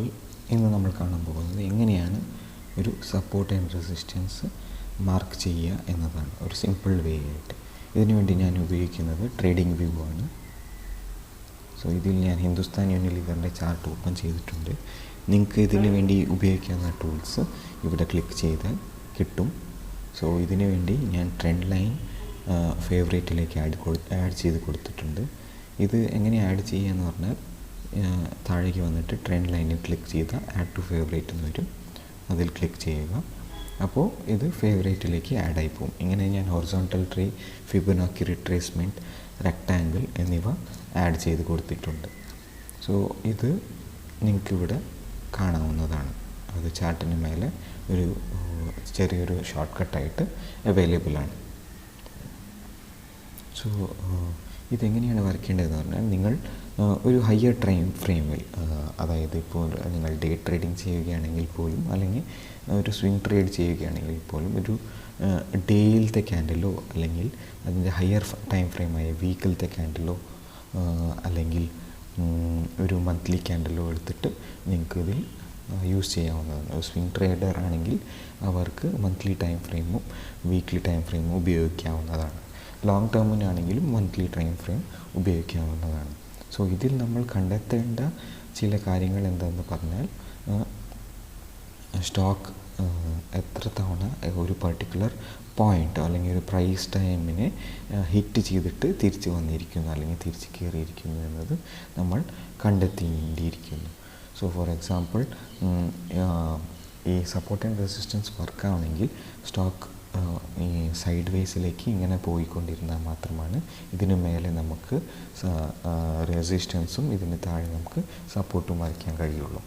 All ഇന്ന് നമ്മൾ കാണാൻ പോകുന്നത് എങ്ങനെയാണ് ഒരു സപ്പോർട്ട് ആൻഡ് റെസിസ്റ്റൻസ് മാർക്ക് ചെയ്യുക എന്നതാണ്. ഒരു സിമ്പിൾ വേ ആയിട്ട്. ഇതിനുവേണ്ടി ഞാൻ ഉപയോഗിക്കുന്നത് ട്രേഡിംഗ് വ്യൂ ആണ്. സോ ഇതിൽ ഞാൻ ഹിന്ദുസ്ഥാൻ യൂണിലിവറിന്റെ ചാർട്ട് ഓപ്പൺ ചെയ്തിട്ടുണ്ട്. നിങ്ങൾക്ക് ഇതിന് വേണ്ടി ഉപയോഗിക്കാവുന്ന ടൂൾസ് ഇവിടെ ക്ലിക്ക് ചെയ്താൽ കിട്ടും. സോ ഇതിനു വേണ്ടി ഞാൻ ട്രെൻഡ് ലൈൻ ഫേവറേറ്റിലേക്ക് ആഡ് കൊടു ആഡ് ചെയ്ത് കൊടുത്തിട്ടുണ്ട്. ഇത് എങ്ങനെ ആഡ് ചെയ്യുക എന്ന് പറഞ്ഞാൽ താഴേക്ക് വന്നിട്ട് ട്രെൻഡ് ലൈനിൽ ക്ലിക്ക് ചെയ്ത ആഡ് ടു ഫേവറേറ്റ് എന്ന് വരും. അതിൽ ക്ലിക്ക് ചെയ്യുക. അപ്പോൾ ഇത് ഫേവറേറ്റിലേക്ക് ആഡ് ആയി പോകും. ഇങ്ങനെ ഞാൻ horizontal tree Fibonacci retracement rectangle എന്നിവ ആഡ് ചെയ്ത് കൊടുത്തിട്ടുണ്ട്. സോ ഇത് നിങ്ങൾക്കിവിടെ കാണാവുന്നതാണ്. അത് ചാർട്ടിന് മേലെ ഒരു ചെറിയൊരു ഷോർട്ട് കട്ടായിട്ട് അവൈലബിൾ ആണ്. സോ ഇതെങ്ങനെയാണ് വർക്ക് ചെയ്യേണ്ടതെന്ന് പറഞ്ഞാൽ നിങ്ങൾ ഒരു ഹയർ ടൈം ഫ്രെയിമിൽ അതായത് ഇപ്പോൾ നിങ്ങൾ ഡേ ട്രേഡിംഗ് ചെയ്യുകയാണെങ്കിൽ പോലും അല്ലെങ്കിൽ ഒരു സ്വിംഗ് ട്രേഡ് ചെയ്യുകയാണെങ്കിൽ പോലും ഒരു ഡേയിലത്തെ ക്യാൻഡിലോ അല്ലെങ്കിൽ അതിന്റെ ഹയർ ടൈം ഫ്രെയിമായ വീക്കിലത്തെ ക്യാൻഡിലോ അല്ലെങ്കിൽ ഒരു മന്ത്ലി ക്യാൻഡിലോ എടുത്തിട്ട് നിങ്ങൾക്ക് ഇതിൽ യൂസ് ചെയ്യാവുന്നതാണ്. സ്വിംഗ് ട്രേഡർ ആണെങ്കിൽ അവർക്ക് മന്ത്ലി ടൈം ഫ്രെയിമും വീക്ക്ലി ടൈം ഫ്രെയിമും ഉപയോഗിക്കാവുന്നതാണ്. ലോങ് ടേമിനാണെങ്കിലും മന്ത്ലി ടൈം ഫ്രെയിം ഉപയോഗിക്കാവുന്നതാണ്. സോ ഇതിൽ നമ്മൾ കണ്ടെത്തേണ്ട ചില കാര്യങ്ങൾ എന്താണെന്ന് പറഞ്ഞാൽ സ്റ്റോക്ക് എത്ര തവണ ഒരു പർട്ടിക്കുലർ പോയിന്റ് അല്ലെങ്കിൽ ഒരു പ്രൈസ് ടൈമിനെ ഹിറ്റ് ചെയ്തിട്ട് തിരിച്ച് വന്നിരിക്കുന്നു അല്ലെങ്കിൽ തിരിച്ച് കയറിയിരിക്കുന്നു എന്നത് നമ്മൾ കണ്ടെത്തിയിരിക്കുന്നു. സോ ഫോർ എക്സാമ്പിൾ ഈ സപ്പോർട്ട് ആൻഡ് റെസിസ്റ്റൻസ് വർക്കാണെങ്കിൽ സ്റ്റോക്ക് ഈ സൈഡ് വേസിലേക്ക് ഇങ്ങനെ പോയിക്കൊണ്ടിരുന്നാൽ മാത്രമാണ് ഇതിന് മേലെ നമുക്ക് റെസിസ്റ്റൻസും ഇതിന് താഴെ നമുക്ക് സപ്പോർട്ടും വരയ്ക്കാൻ കഴിയുള്ളൂ.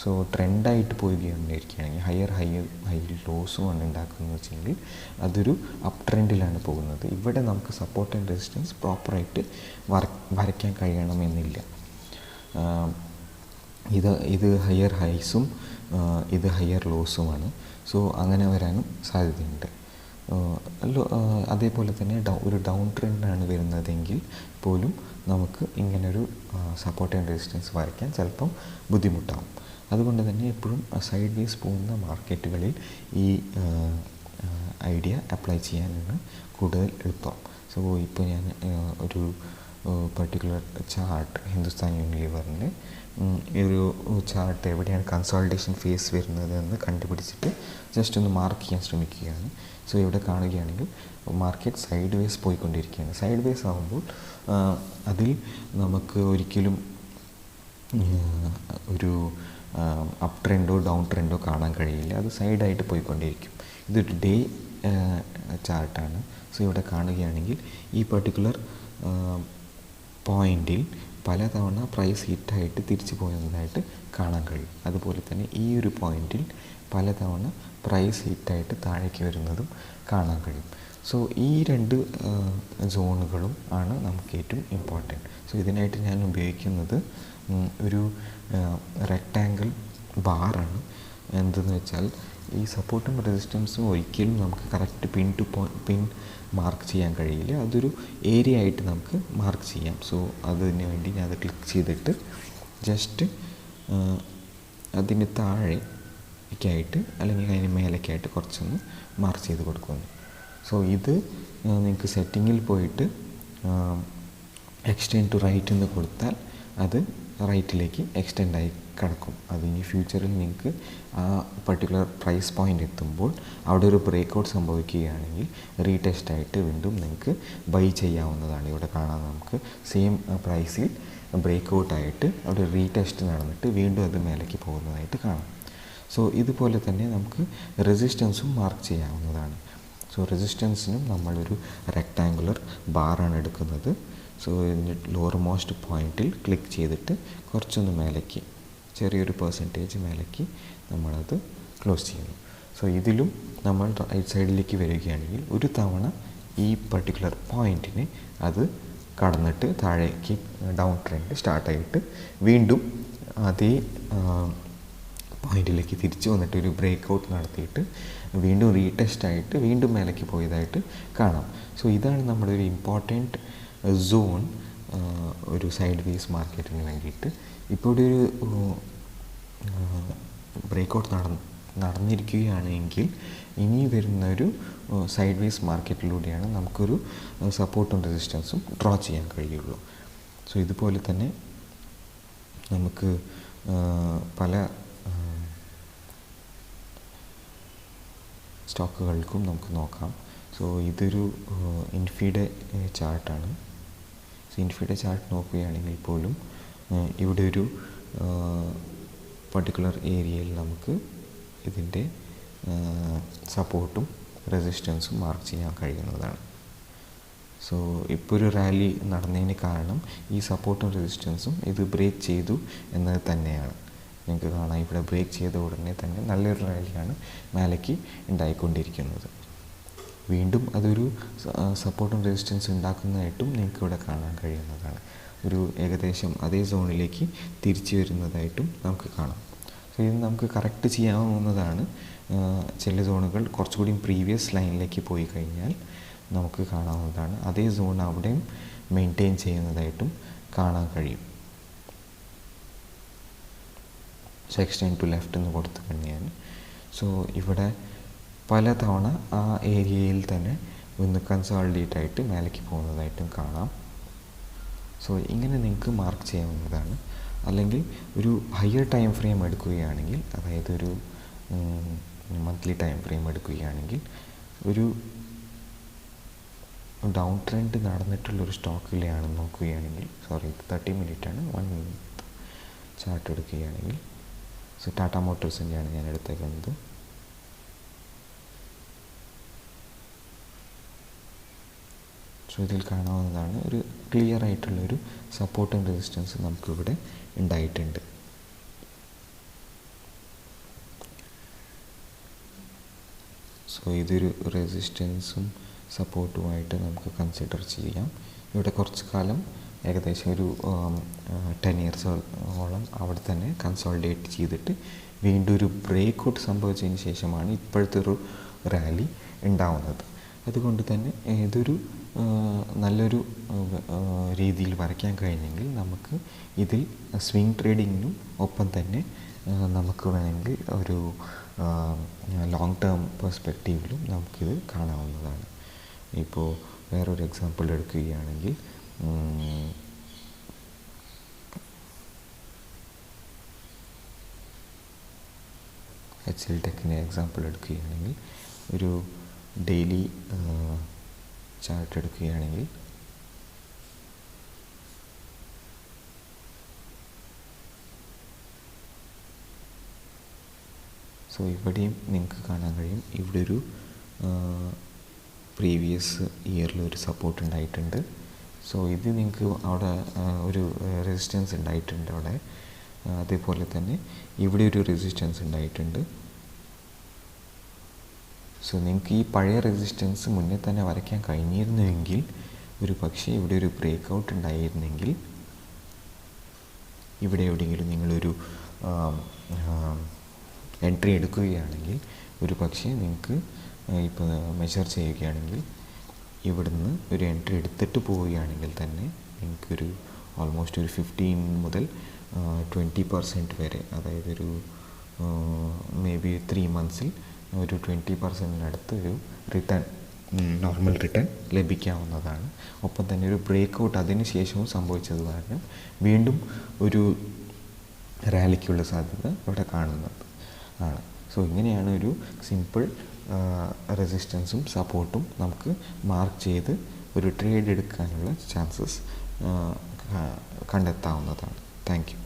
സോ ട്രെൻഡായിട്ട് പോവുകയാണെങ്കിൽ ഹയർ ഹയർ ഹൈ ലോസും ആണ് ഉണ്ടാക്കുന്നത് വെച്ചെങ്കിൽ അതൊരു അപ് ട്രെൻഡിലാണ് പോകുന്നത്. ഇവിടെ നമുക്ക് സപ്പോർട്ട് ആൻഡ് റെസിസ്റ്റൻസ് പ്രോപ്പറായിട്ട് വര വരയ്ക്കാൻ കഴിയണമെന്നില്ല. ഇത് ഇത് ഹയർ ഹൈസും ഇത് ഹയർ ലോസുമാണ് സോ അങ്ങനെ വരാനും സാധ്യതയുണ്ട്. അതേപോലെ തന്നെ ഒരു ഡൗൺ ട്രെൻഡാണ് വരുന്നതെങ്കിൽ പോലും നമുക്ക് ഇങ്ങനൊരു സപ്പോർട്ട് ആൻഡ് റെസിസ്റ്റൻസ് വരയ്ക്കാൻ ചിലപ്പം ബുദ്ധിമുട്ടാവും. അതുകൊണ്ട് തന്നെ എപ്പോഴും സൈഡ് വേസ് പോകുന്ന മാർക്കറ്റുകളിൽ ഈ ഐഡിയ അപ്ലൈ ചെയ്യാനാണ് കൂടുതൽ എളുപ്പം. സോ ഇപ്പോൾ ഞാൻ ഒരു പർട്ടിക്കുലർ ചാർട്ട് ഹിന്ദുസ്ഥാൻ യൂണിലിവറിന്റെ ഈ ഒരു ചാർട്ട് എവിടെയാണ് കൺസോൾട്ടേഷൻ ഫേസ് വരുന്നത് എന്ന് കണ്ടുപിടിച്ചിട്ട് ജസ്റ്റ് ഒന്ന് മാർക്ക് ചെയ്യാൻ ശ്രമിക്കുകയാണ്. സോ ഇവിടെ കാണുകയാണെങ്കിൽ മാർക്കറ്റ് സൈഡ് വേസ് പോയിക്കൊണ്ടിരിക്കുകയാണ്. സൈഡ് വേസ് ആകുമ്പോൾ അതിൽ നമുക്ക് ഒരിക്കലും ഒരു അപ് ട്രെൻഡോ ഡൗൺ ട്രെൻഡോ കാണാൻ കഴിയില്ല. അത് സൈഡായിട്ട് പോയിക്കൊണ്ടിരിക്കും. ഇതൊരു ഡേ ചാർട്ടാണ് സോ ഇവിടെ കാണുകയാണെങ്കിൽ ഈ പർട്ടിക്കുലർ പോയിന്റിൽ പലതവണ പ്രൈസ് ഹിറ്റായിട്ട് തിരിച്ചു പോയതായിട്ട് കാണാൻ കഴിയും. അതുപോലെ തന്നെ ഈ ഒരു പോയിന്റിൽ പലതവണ പ്രൈസ് ഹിറ്റായിട്ട് താഴേക്ക് വരുന്നതും കാണാൻ കഴിയും. സോ ഈ രണ്ട് സോണുകളും ആണ് നമുക്ക് ഏറ്റവും ഇമ്പോർട്ടന്റ് സോ ഇതിനായിട്ട് ഞാൻ ഉപയോഗിക്കുന്നത് ഒരു റെക്റ്റാങ്കിൾ ബാറാണ് എന്തെന്ന് വെച്ചാൽ ഈ സപ്പോർട്ടും റെസിസ്റ്റൻസും ഒരിക്കലും നമുക്ക് correct pin to pin mark ചെയ്യാൻ കഴിയില്ല. അതൊരു ഏരിയ ആയിട്ട് നമുക്ക് മാർക്ക് ചെയ്യാം. സോ അതിന് വേണ്ടി ഞാൻ അത് ക്ലിക്ക് ചെയ്തിട്ട് ജസ്റ്റ് അതിന് താഴേക്കായിട്ട് അല്ലെങ്കിൽ അതിന് മേലേക്കായിട്ട് കുറച്ചൊന്ന് മാർക്ക് ചെയ്ത് കൊടുക്കുന്നു സോ ഇത് നിങ്ങൾക്ക് സെറ്റിങ്ങിൽ പോയിട്ട് എക്സ്റ്റെൻഡ് ടു റൈറ്റ് എന്ന് കൊടുത്താൽ അത് റൈറ്റിലേക്ക് എക്സ്റ്റെൻഡ് ആയി കിടക്കും. അത് ഇനി ഫ്യൂച്ചറിൽ നിങ്ങൾക്ക് ആ പർട്ടിക്കുലർ പ്രൈസ് പോയിന്റ് എത്തുമ്പോൾ അവിടെ ഒരു ബ്രേക്ക് ഔട്ട് സംഭവിക്കുകയാണെങ്കിൽ റീടെസ്റ്റ് ആയിട്ട് വീണ്ടും നിങ്ങൾക്ക് ബൈ ചെയ്യാവുന്നതാണ്. ഇവിടെ കാണാൻ നമുക്ക് സെയിം പ്രൈസിൽ ബ്രേക്ക് ഔട്ടായിട്ട് അവിടെ റീടെസ്റ്റ് നടന്നിട്ട് വീണ്ടും അത് മേലേക്ക് പോകുന്നതായിട്ട് കാണാം. സോ ഇതുപോലെ തന്നെ നമുക്ക് റെസിസ്റ്റൻസും മാർക്ക് ചെയ്യാവുന്നതാണ്. സോ റെസിസ്റ്റൻസിനും നമ്മളൊരു റെക്റ്റാങ്കുലർ ബാറാണ് എടുക്കുന്നത്. സോ ലോവർ മോസ്റ്റ് പോയിന്റിൽ ക്ലിക്ക് ചെയ്തിട്ട് കുറച്ചൊന്ന് മേലേക്ക് ചെറിയൊരു പെർസെന്റേജ് മേലേക്ക് നമ്മളത് ക്ലോസ് ചെയ്യുന്നു. സോ ഇതിലും നമ്മൾ റൈറ്റ് സൈഡിലേക്ക് വരികയാണെങ്കിൽ ഒരു തവണ ഈ പർട്ടിക്കുലർ പോയിന്റിനെ അത് കടന്നിട്ട് താഴേക്ക് ഡൗൺ ട്രെൻഡ് സ്റ്റാർട്ടായിട്ട് വീണ്ടും അതേ പോയിന്റിലേക്ക് തിരിച്ചു വന്നിട്ട് ഒരു ബ്രേക്ക് ഔട്ട് നടത്തിയിട്ട് വീണ്ടും റീടെസ്റ്റ് ആയിട്ട് വീണ്ടും മേലേക്ക് പോയതായിട്ട് കാണാം. സോ ഇതാണ് നമ്മുടെ ഒരു ഇമ്പോർട്ടന്റ് സോൺ ഒരു സൈഡ് വേസ് മാർക്കറ്റിന് വേണ്ടിയിട്ട്. ഇപ്പോൾ ഇവിടെ ഒരു ബ്രേക്കൗട്ട് നടന്ന് നടന്നിരിക്കുകയാണെങ്കിൽ ഇനി വരുന്നൊരു സൈഡ് വേസ് മാർക്കറ്റിലൂടെയാണ് നമുക്കൊരു സപ്പോർട്ടും റെസിസ്റ്റൻസും ഡ്രോ ചെയ്യാൻ കഴിയുള്ളൂ. സോ ഇതുപോലെ തന്നെ നമുക്ക് പല സ്റ്റോക്കുകൾക്കും നമുക്ക് നോക്കാം. സോ ഇതൊരു ഇൻഫിയുടെ ചാർട്ടാണ് സോ ഇൻഫിയുടെ ചാർട്ട് നോക്കുകയാണെങ്കിൽ പോലും ഇവിടെ ഒരു പർട്ടിക്കുലർ ഏരിയയിൽ നമുക്ക് ഇതിന്റെ സപ്പോർട്ടും റെസിസ്റ്റൻസും മാർക്ക് ചെയ്യാൻ കഴിയുന്നതാണ്. സോ ഇപ്പോൾ ഒരു റാലി നടന്നതിന് കാരണം ഈ സപ്പോർട്ടും റെസിസ്റ്റൻസും ഇത് ബ്രേക്ക് ചെയ്തു എന്നത് തന്നെയാണ്. നിങ്ങൾക്ക് കാണാം ഇവിടെ ബ്രേക്ക് ചെയ്ത ഉടനെ തന്നെ നല്ലൊരു റാലിയാണ് മേലയ്ക്ക് ഉണ്ടായിക്കൊണ്ടിരിക്കുന്നത്. വീണ്ടും അതൊരു സപ്പോർട്ടും റെസിസ്റ്റൻസ് ഉണ്ടാക്കുന്നതായിട്ടും നിങ്ങൾക്ക് ഇവിടെ കാണാൻ കഴിയുന്നതാണ്. ഒരു ഏകദേശം അതേ സോണിലേക്ക് തിരിച്ചു വരുന്നതായിട്ടും നമുക്ക് കാണാം. സോ ഇത് നമുക്ക് കറക്റ്റ് ചെയ്യാവുന്നതാണ്. ചില സോണുകൾ കുറച്ചുകൂടി പ്രീവിയസ് ലൈനിലേക്ക് പോയി കഴിഞ്ഞാൽ നമുക്ക് കാണാവുന്നതാണ്. അതേ സോൺ അവിടെയും മെയിന്റെയിൻ ചെയ്യുന്നതായിട്ടും കാണാൻ കഴിയും. സോ എക്സ്റ്റെൻഡ് ടു ലെഫ്റ്റ് എന്ന് കൊടുത്തു കഴിഞ്ഞാൽ. സോ ഇവിടെ പലതവണ ആ ഏരിയയിൽ തന്നെ ഒന്ന് കൺസോൾഡേറ്റ് ആയിട്ട് മേലേക്ക് പോകുന്നതായിട്ടും കാണാം. സോ ഇങ്ങനെ നിങ്ങൾക്ക് മാർക്ക് ചെയ്യാവുന്നതാണ്. അല്ലെങ്കിൽ ഒരു ഹയർ ടൈം ഫ്രെയിം എടുക്കുകയാണെങ്കിൽ അതായത് ഒരു മന്ത്ലി ടൈം ഫ്രെയിം എടുക്കുകയാണെങ്കിൽ ഒരു ഡൗൺ ട്രെൻഡ് നടന്നിട്ടുള്ളൊരു സ്റ്റോക്കിലെയാണ് നോക്കുകയാണെങ്കിൽ സോറി തേർട്ടി മിനിറ്റ് ആണ് വൺ മിനിറ്റ് ചാർട്ട് എടുക്കുകയാണെങ്കിൽ. സോ ടാറ്റ മോട്ടോഴ്സിന്റെയാണ് ഞാൻ എടുത്തേക്കുന്നത്. ഇതിൽ കാണാവുന്നതാണ്. ഒരു ക്ലിയർ ആയിട്ടുള്ളൊരു സപ്പോർട്ടും റെസിസ്റ്റൻസ് നമുക്കിവിടെ ഉണ്ടായിട്ടുണ്ട്. സോ ഇതൊരു റെസിസ്റ്റൻസും സപ്പോർട്ടുമായിട്ട് നമുക്ക് കൺസിഡർ ചെയ്യാം. ഇവിടെ കുറച്ച് കാലം ഏകദേശം ഒരു ടെൻ ഇയേഴ്സോളം അവിടെ തന്നെ കൺസോൾഡേറ്റ് ചെയ്തിട്ട് വീണ്ടും ഒരു ബ്രേക്ക് ഔട്ട് സംഭവിച്ചതിന് ശേഷമാണ് ഇപ്പോഴത്തെ ഒരു റാലി ഉണ്ടാവുന്നത്. അതുകൊണ്ട് തന്നെ ഇതൊരു നല്ലൊരു രീതിയിൽ വരയ്ക്കാൻ കഴിഞ്ഞെങ്കിൽ നമുക്ക് ഇതിൽ സ്വിംഗ് ട്രേഡിങ്ങിനും ഒപ്പം തന്നെ നമുക്ക് വേണമെങ്കിൽ ഒരു ലോങ് ടേം പെർസ്പെക്റ്റീവിലും നമുക്കിത് കാണാവുന്നതാണ്. ഇപ്പോൾ വേറൊരു എക്സാമ്പിൾ എടുക്കുകയാണെങ്കിൽ എച്ച് എൽ ടെക്കിന്റെ എക്സാമ്പിൾ എടുക്കുകയാണെങ്കിൽ ഒരു ഡെയിലി ചാർട്ട് എടുക്കുകയാണെങ്കിൽ സോ ഇവിടെയും നിങ്ങൾക്ക് കാണാൻ കഴിയും. ഇവിടെ ഒരു പ്രീവിയസ് ഇയറിൽ ഒരു സപ്പോർട്ട് ഉണ്ടായിട്ടുണ്ട്. സോ ഇത് നിങ്ങൾക്ക് അവിടെ ഒരു റെസിസ്റ്റൻസ് ഉണ്ടായിട്ടുണ്ട് അവിടെ. അതേപോലെ തന്നെ ഇവിടെ ഒരു റെസിസ്റ്റൻസ് ഉണ്ടായിട്ടുണ്ട്. സോ നിങ്ങൾക്ക് ഈ പഴയ റെസിസ്റ്റൻസ് മുന്നേ തന്നെ വരയ്ക്കാൻ കഴിഞ്ഞിരുന്നുവെങ്കിൽ ഒരു പക്ഷേ ഇവിടെ ഒരു ബ്രേക്ക് ഔട്ട് ഉണ്ടായിരുന്നെങ്കിൽ ഇവിടെ എവിടെയെങ്കിലും നിങ്ങളൊരു എൻട്രി എടുക്കുകയാണെങ്കിൽ ഒരു പക്ഷേ നിങ്ങൾക്ക് ഇപ്പോൾ മെഷർ ചെയ്യുകയാണെങ്കിൽ ഇവിടുന്ന് ഒരു എൻട്രി എടുത്തിട്ട് പോവുകയാണെങ്കിൽ തന്നെ നിങ്ങൾക്കൊരു ഓൾമോസ്റ്റ് ഒരു ഫിഫ്റ്റീൻ മുതൽ ട്വന്റി പെർസെന്റ് വരെ അതായത് ഒരു മേ ബി ത്രീ മന്ത്സിൽ ഒരു ട്വന്റി പെർസെന്റിനടുത്ത് ഒരു റിട്ടേൺ നോർമൽ റിട്ടേൺ ലഭിക്കാവുന്നതാണ്. ഒപ്പം തന്നെ ഒരു ബ്രേക്ക് ഔട്ട് അതിന് ശേഷവും സംഭവിച്ചത് കാരണം വീണ്ടും ഒരു റാലിക്കുള്ള സാധ്യത ഇവിടെ കാണുന്നത് ആണ്. സോ ഇങ്ങനെയാണ് ഒരു സിമ്പിൾ റെസിസ്റ്റൻസും സപ്പോർട്ടും നമുക്ക് മാർക്ക് ചെയ്ത് ഒരു ട്രേഡ് എടുക്കാനുള്ള ചാൻസസ് കണ്ടെത്താവുന്നതാണ്. Thank you